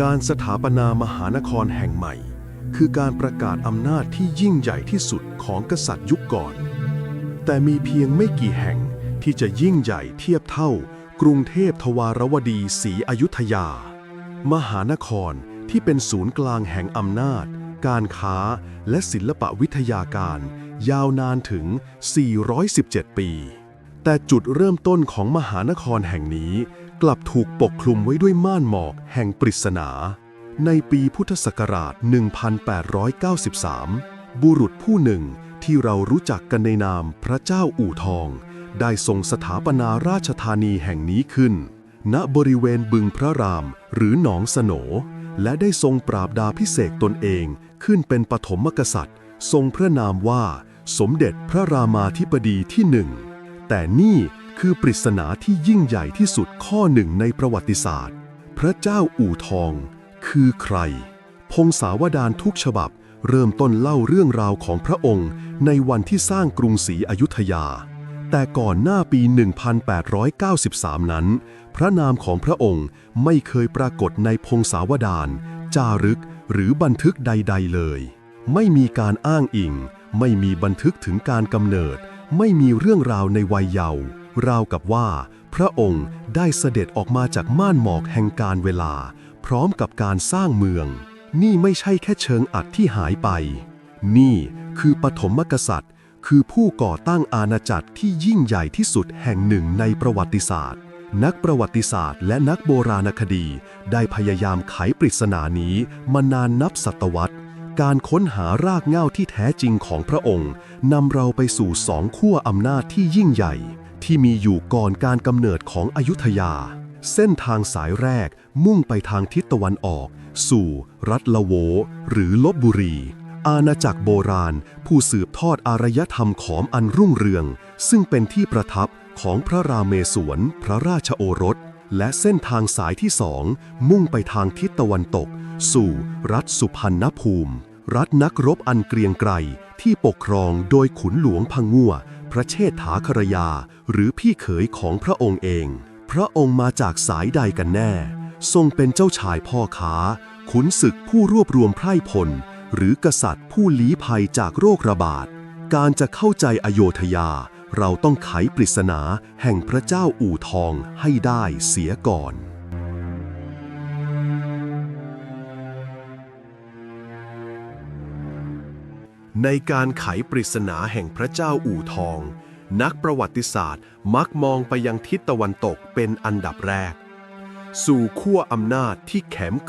การสถาปนามหานครแห่งใหม่ คือการประกาศอำนาจที่ยิ่งใหญ่ที่สุดของกษัตริย์ยุคก่อน แต่มีเพียงไม่กี่แห่งที่จะยิ่งใหญ่เทียบเท่า กรุงเทพทวารวดีศรีอยุธยา มหานครที่เป็นศูนย์กลางแห่งอำนาจ การค้าและศิลปวิทยาการ ยาวนานถึง 417 ปี แต่จุดเริ่มต้นของมหานครแห่งนี้ กลับถูกปกคลุมไว้ด้วยม่านหมอกแห่งปริศนา ในปีพุทธศักราช 1893 บุรุษผู้หนึ่งที่เรารู้จักกันในนามพระเจ้าอู่ทอง ได้ทรงสถาปนาราชธานีแห่งนี้ขึ้น ณบริเวณบึงพระรามหรือหนองสโนและได้ทรงปราบดาพิเศษตนเองขึ้นเป็นปฐมกษัตริย์ ทรงพระนามว่าสมเด็จพระรามาธิบดีที่หนึ่งแต่นี่ คือปริศนาที่ยิ่งใหญ่ที่สุดข้อหนึ่งในประวัติศาสตร์ พระเจ้าอู่ทอง คือใคร พงศาวดารทุกฉบับ เริ่มต้นเล่าเรื่องราวของพระองค์ ในวันที่สร้างกรุงศรีอยุธยา แต่ก่อนหน้าปี 1893 นั้น พระนามของพระองค์ไม่เคยปรากฏในพงศาวดาร จารึก หรือบันทึกใด ๆ เลย ไม่มีการอ้างอิง ไม่มีบันทึกถึงการกำเนิด ไม่มีเรื่องราวในวัยเยาว์ ราวกับว่า พระองค์ได้เสด็จออกมาจากม่านหมอกแห่งการเวลา พร้อมกับการสร้างเมือง นี่ไม่ใช่แค่เชิงอัดที่หายไป นี่คือปฐมกษัตริย์ คือผู้ก่อตั้งอาณาจักรที่ยิ่งใหญ่ที่สุดแห่งหนึ่งในประวัติศาสตร์ นักประวัติศาสตร์และนักโบราณคดี ได้พยายามไขปริศนานี้มานานนับศตวรรษการค้นหารากเหง้าที่แท้จริงของพระองค์ นำเราไปสู่สองขั้วอำนาจที่ยิ่งใหญ่ ที่มีอยู่ก่อนการกำเนิดของอยุธยา เส้นทางสายแรกมุ่งไปทางทิศตะวันออก สู่ รัฐละโว หรือลบบุรี อาณาจักรโบราณ ผู้สืบทอดอารยธรรมขอมอันรุ่งเรือง ซึ่งเป็นที่ประทับของพระรามเมศวร พระราชโอรส และเส้นทางสายที่สองมุ่งไปทางทิศตะวันตก สู่ รัฐสุพรรณภูมิ รัฐนักรบอันเกรียงไกรที่ปกครองโดยขุนหลวงพังงัว พระเชษฐาครยา หรือพี่เขยของพระองค์เอง พระองค์มาจากสายใดกันแน่ ทรงเป็นเจ้าชายพ่อค้า ขุนศึกผู้รวบรวมไพร่พล หรือกษัตริย์ผู้ลี้ภัยจากโรคระบาด การจะเข้าใจอโยธยา เราต้องไขปริศนาแห่งพระเจ้าอู่ทองให้ได้เสียก่อน ในการไขปริศนาแห่งพระเจ้าอู่ทอง นักประวัติศาสตร์มักมองไปยังทิศตะวันตกเป็นอันดับแรก สู่ขั้วอำนาจที่แข็ง